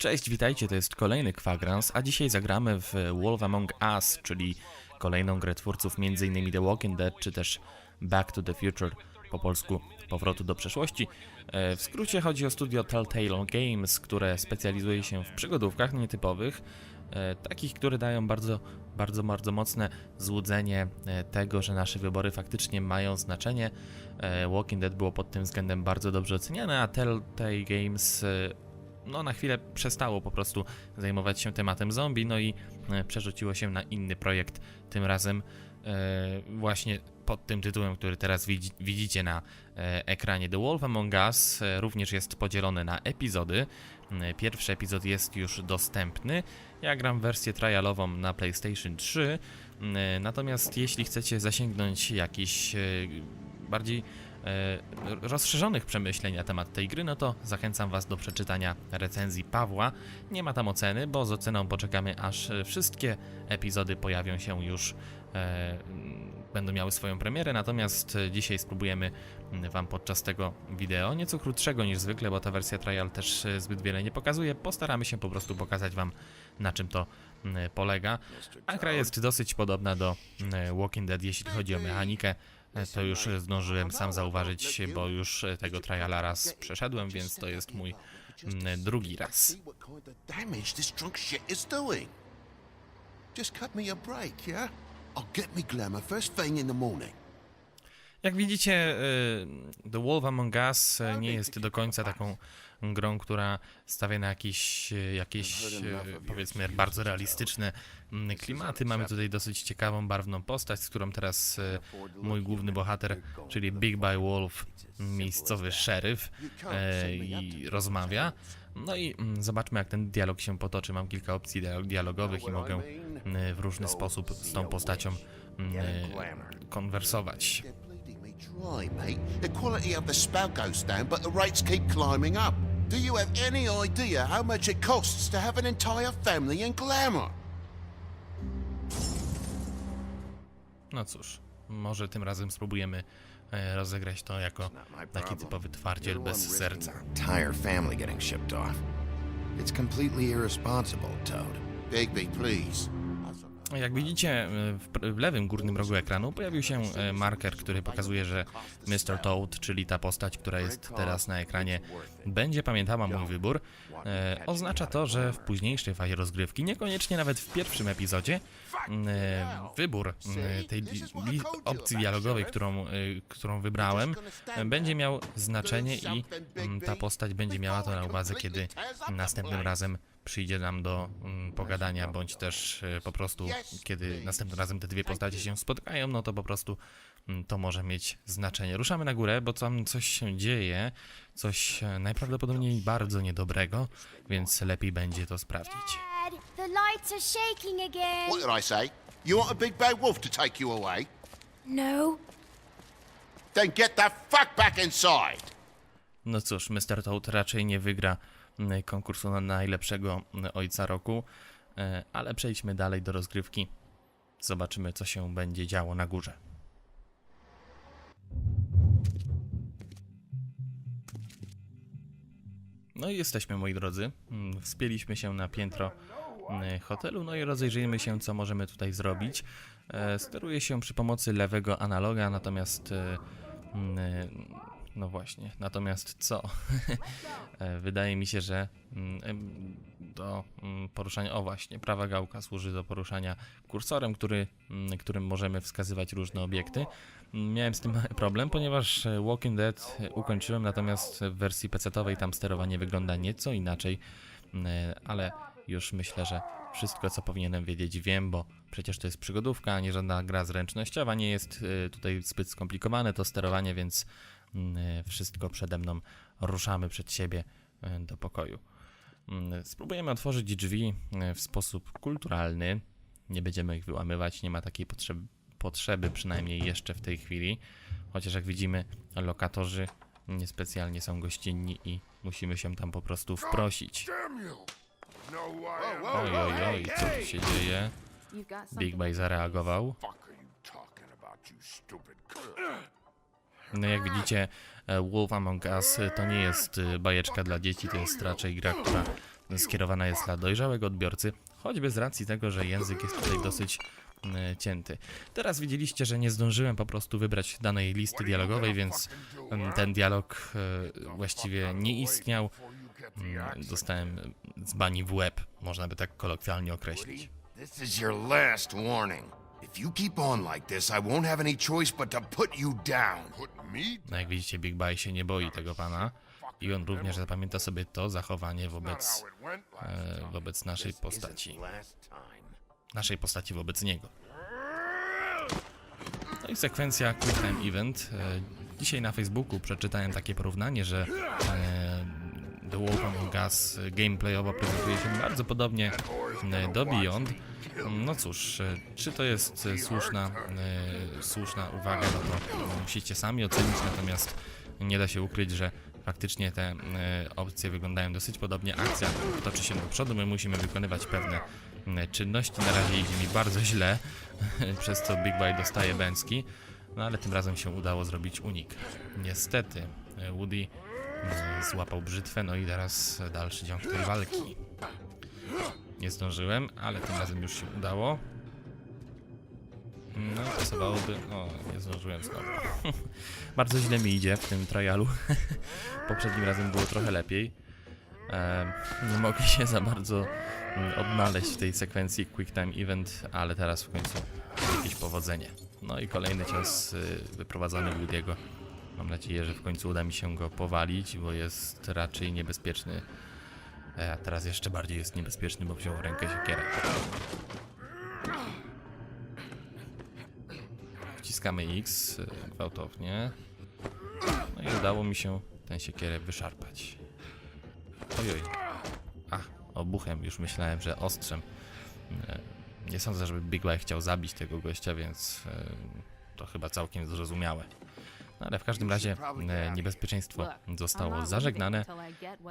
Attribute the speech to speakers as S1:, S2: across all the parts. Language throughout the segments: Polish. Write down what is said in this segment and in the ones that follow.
S1: Cześć, witajcie, to jest kolejny kwadrans, a dzisiaj zagramy w Wolf Among Us, czyli kolejną grę twórców m.in. The Walking Dead, czy też Back to the Future, po polsku Powrotu do przeszłości. E, W skrócie chodzi o studio Telltale Games, które specjalizuje się w przygodówkach nietypowych, e, takich, które dają bardzo, bardzo, bardzo mocne złudzenie e, tego, że nasze wybory faktycznie mają znaczenie. Walking Dead było pod tym względem bardzo dobrze oceniane, a Telltale Games no, na chwilę przestało po prostu zajmować się tematem zombie, no i e, przerzuciło się na inny projekt, tym razem e, właśnie pod tym tytułem, który teraz widzi, widzicie na e, ekranie. The Wolf Among Us również jest podzielony na epizody. Pierwszy epizod jest już dostępny. Ja gram wersję trialową na PlayStation 3. e, Natomiast jeśli chcecie zasięgnąć jakiś bardziej rozszerzonych przemyśleń na temat tej gry, no to zachęcam Was do przeczytania recenzji Pawła. Nie ma tam oceny, bo z oceną poczekamy aż e, wszystkie epizody pojawią się już, e, będą miały swoją premierę, natomiast e, dzisiaj spróbujemy Wam podczas tego wideo, nieco krótszego niż zwykle, bo ta wersja trial też e, zbyt wiele nie pokazuje, postaramy się po prostu pokazać Wam na czym to polega. A gra jest dosyć podobna do Walking Dead, jeśli chodzi o mechanikę. To już zdążyłem sam zauważyć, bo już tego triala raz przeszedłem, więc to jest mój mm, drugi raz.
S2: Just cut me a break, yeah? I'll get me glamour first thing in the morning.
S1: Jak widzicie, e, The Wolf Among Us e, nie jest do końca taką grą, która stawia na jakieś, e, jakieś powiedzmy bardzo realistyczne mm, klimaty. Mamy tutaj dosyć ciekawą, barwną postać, z którą teraz mój główny bohater, czyli Big By Wolf, miejscowy szeryf, i rozmawia. No i mm, zobaczmy, jak ten dialog się potoczy. Mam kilka opcji dia- dialogowych i mogę w różny sposób z tą postacią konwersować.
S2: Dry, mate. The quality of the spell goes down, but the rates keep climbing up. Do you have any idea how much it costs to have an entire family in glamour?
S1: No cóż, może tym razem spróbujemy e, rozegrać to jako taki typowy twardziel bez serca.
S3: entire family getting shipped off. It's completely irresponsible, Toad.
S2: Digby, please.
S1: Jak widzicie, e, w, lewym górnym rogu ekranu pojawił się e, marker, który pokazuje, że Mr. Toad, czyli ta postać, która jest teraz na ekranie, będzie pamiętała mój wybór. E, oznacza to, że w późniejszej fazie rozgrywki, niekoniecznie nawet w pierwszym epizodzie, wybór tej opcji dialogowej, którą, którą wybrałem, będzie miał znaczenie i ta postać będzie miała to na uwadze, kiedy następnym razem przyjdzie nam do mm, pogadania, bądź też e, po prostu, kiedy następnym razem te dwie postacie się spotkają, no to po prostu mm, to może mieć znaczenie. Ruszamy na górę, bo tam coś się dzieje, coś e, najprawdopodobniej bardzo niedobrego, więc lepiej będzie to sprawdzić.
S4: Dad, the lights are shaking again.
S2: What did I say? You want a big bad wolf to take you away?
S4: No.
S2: Then get the fuck back inside!
S1: No cóż, Mr. Toad raczej nie wygra konkursu na najlepszego ojca roku, e, ale przejdźmy dalej do rozgrywki. Zobaczymy, co się będzie działo na górze. No i jesteśmy, moi drodzy. Mm, Wspięliśmy się na piętro mm, hotelu, no i rozejrzyjmy się, co możemy tutaj zrobić. E, Steruję się przy pomocy lewego analoga, natomiast e, mm, no właśnie, natomiast co? E, Wydaje mi się, że mm, do mm, poruszania, o właśnie, prawa gałka służy do poruszania kursorem, który, mm, którym możemy wskazywać różne obiekty. Miałem z tym problem, ponieważ e, Walking Dead e, ukończyłem, natomiast w wersji PC-owej tam sterowanie wygląda nieco inaczej, ale już myślę, że wszystko co powinienem wiedzieć wiem, bo przecież to jest przygodówka, a nie żadna gra zręcznościowa, nie jest tutaj zbyt skomplikowane to sterowanie, więc wszystko przede mną ruszamy przed siebie e, do pokoju. Mm, Spróbujemy otworzyć drzwi e, w sposób kulturalny. Nie będziemy ich wyłamywać, nie ma takiej potrzeby, potrzeby przynajmniej jeszcze w tej chwili. Chociaż jak widzimy, lokatorzy niespecjalnie są gościnni i musimy się tam po prostu wprosić. Oj, oj, oj, co tu się dzieje? Big Bay zareagował. No jak widzicie, e, Wolf Among Us e, to nie jest e, bajeczka dla dzieci, to jest raczej gra, która skierowana jest dla dojrzałego odbiorcy, choćby z racji tego, że język jest tutaj dosyć cięty. Teraz widzieliście, że nie zdążyłem po prostu wybrać danej listy dialogowej, więc ten dialog właściwie nie istniał. Dostałem z bani w łeb, można by tak kolokwialnie określić.
S3: This is your last warning. If you keep on like this, I won't have any choice but to put you down. Put me
S1: No jak widzicie, Big Bye się nie boi tego pana i on również zapamięta sobie to zachowanie wobec, e, wobec naszej postaci. Naszej postaci wobec niego. No i sekwencja Quick Time Event. E, Dzisiaj na Facebooku przeczytałem takie porównanie, że e, The Wolf Among Us gameplayowo prezentuje się bardzo podobnie e, do Beyond. No cóż, e, czy to jest e, słuszna, e, słuszna uwaga, no to musicie sami ocenić, natomiast nie da się ukryć, że faktycznie te opcje wyglądają dosyć podobnie. Akcja toczy się do przodu, my musimy wykonywać pewne czynności. Na razie idzie mi bardzo źle, przez co Big Bite dostaje bęcki, no ale tym razem się udało zrobić unik. Niestety Woody złapał brzytwę, no i teraz dalszy ciąg tej walki. Nie zdążyłem, ale tym razem już się udało. No, pasowałoby. O, nie zdążyłem znowu. Bardzo źle mi idzie w tym trialu. Poprzednim razem było trochę lepiej. Nie mogli się za bardzo mm, odnaleźć w tej sekwencji Quick Time Event, ale teraz w końcu jakieś powodzenie. No i kolejny cios y, wyprowadzony Woody'ego. Mam nadzieję, że w końcu uda mi się go powalić, bo jest raczej niebezpieczny. E, A teraz jeszcze bardziej jest niebezpieczny, bo wziął w rękę siekierę. Wciskamy X y, gwałtownie. No i udało mi się tę siekierę wyszarpać. Ojoj. A, obuchem. Już myślałem, że ostrzem. E, Nie sądzę, żeby Big Bite chciał zabić tego gościa, więc e, to chyba całkiem zrozumiałe. Ale w każdym razie e, niebezpieczeństwo zostało zażegnane.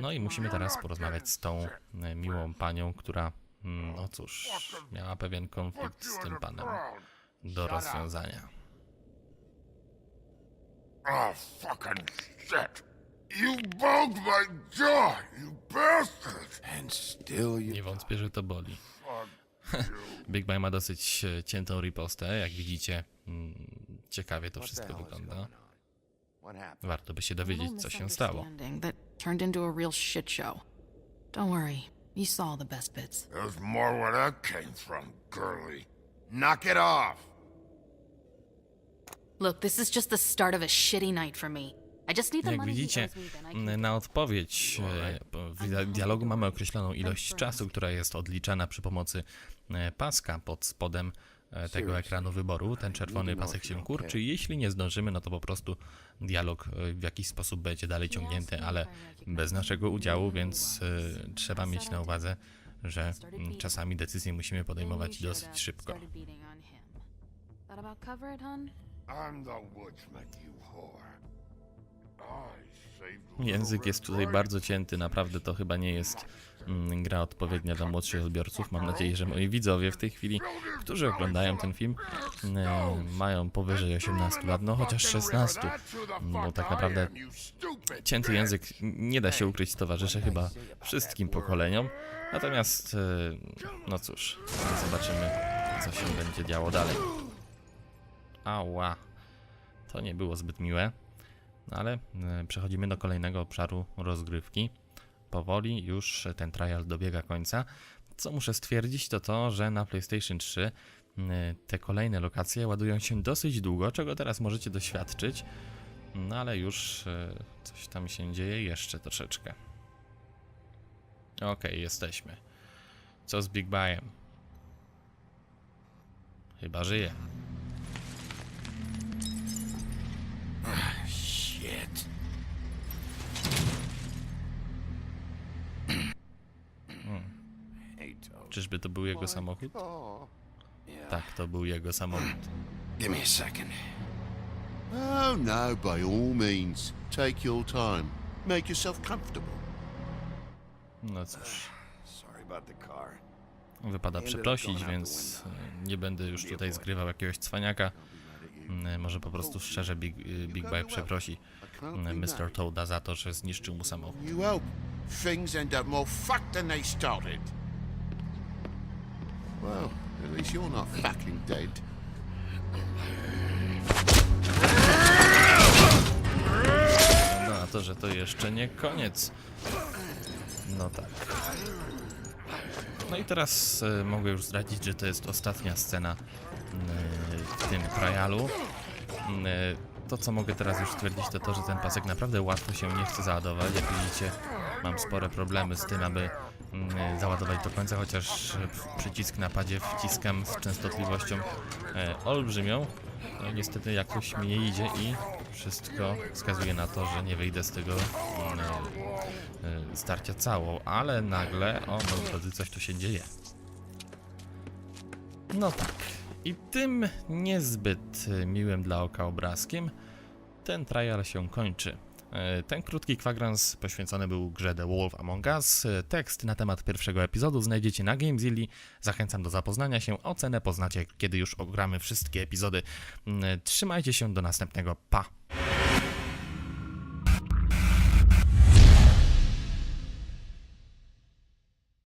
S1: No i musimy teraz porozmawiać z tą e, miłą panią, która, mm, no cóż, miała pewien konflikt z tym panem do rozwiązania.
S5: Oh, fucking shit! You bugged my jaw, you bastard!
S3: And still you
S1: Nie wątpię, że to boli. Big Bang ma dosyć e, ciętą ripostę, jak widzicie. mm, Ciekawie to wszystko wygląda. Warto by się dowiedzieć, co się stało.
S6: misunderstanding That turned into a real shit show. Don't worry, you saw the best bits.
S5: There's more where that came from, girly.
S3: Knock it off.
S6: Look, this is just the start of a shitty night for me. I just need the
S1: Jak widzicie, na odpowiedź e, w dia- dialogu mamy określoną ilość czasu, która jest odliczana przy pomocy e, paska pod spodem tego ekranu wyboru. Ten czerwony pasek się kurczy. jeśli nie zdążymy, no to po prostu dialog e, w jakiś sposób będzie dalej ciągnięty, ale bez naszego udziału, więc e, trzeba mieć na uwadze, że m, czasami decyzje musimy podejmować dosyć szybko.
S5: I'm the woodsman, you whore.
S1: Język jest tutaj bardzo cięty, naprawdę to chyba nie jest mm, gra odpowiednia dla młodszych odbiorców. Mam nadzieję, że moi widzowie w tej chwili, którzy oglądają ten film, e, mają powyżej 18 lat, no chociaż 16. Bo tak naprawdę cięty język nie da się ukryć towarzyszy chyba wszystkim pokoleniom. Natomiast, e, no cóż, zobaczymy, co się będzie działo dalej. Ała, to nie było zbyt miłe. Ale e, przechodzimy do kolejnego obszaru rozgrywki. Powoli już ten trial dobiega końca. Co muszę stwierdzić, to to, że na PlayStation 3 m, te kolejne lokacje ładują się dosyć długo, czego teraz możecie doświadczyć. No ale już e, coś tam się dzieje jeszcze troszeczkę. Okej, jesteśmy. Co z Big Buyem? Chyba żyje.
S3: Shit.
S1: Czyżby to był jego samochód? Tak, to był jego samochód.
S3: Give me a second.
S2: Oh, no, by all means. Take your time. Make yourself comfortable.
S1: No cóż,
S3: Sorry about the car.
S1: wypada przeprosić, więc nie będę już tutaj zgrywał jakiegoś cwaniaka. Mm, Może po prostu szczerze Big, y, Big Bite przeprosi mm, Mr. Toada za to, że zniszczył mu samochód.
S2: You help. things end up more fucked than they started. Well, at least you're not fucking dead.
S1: No a to, że to jeszcze nie koniec. No tak. No i teraz e, mogę już zdradzić, że to jest ostatnia scena e, w tym trialu. E, to, co mogę teraz już stwierdzić, to to, że ten pasek naprawdę łatwo się nie chce załadować. Jak widzicie, mam spore problemy z tym, aby mm, załadować do końca, chociaż e, przycisk na padzie wciskam z częstotliwością e, olbrzymią. No niestety jakoś mi nie idzie i wszystko wskazuje na to, że nie wyjdę z tego mm, e, starcia cało, ale nagle, o moi drodzy, coś tu się dzieje. No tak. I tym niezbyt miłym dla oka obrazkiem ten trial się kończy. E, Ten krótki kwadrans poświęcony był grze The Wolf Among Us. E, Tekst na temat pierwszego epizodu znajdziecie na Gamezilli. Zachęcam do zapoznania się. Ocenę poznacie, kiedy już ogramy wszystkie epizody. Mm, Trzymajcie się, do następnego. Pa!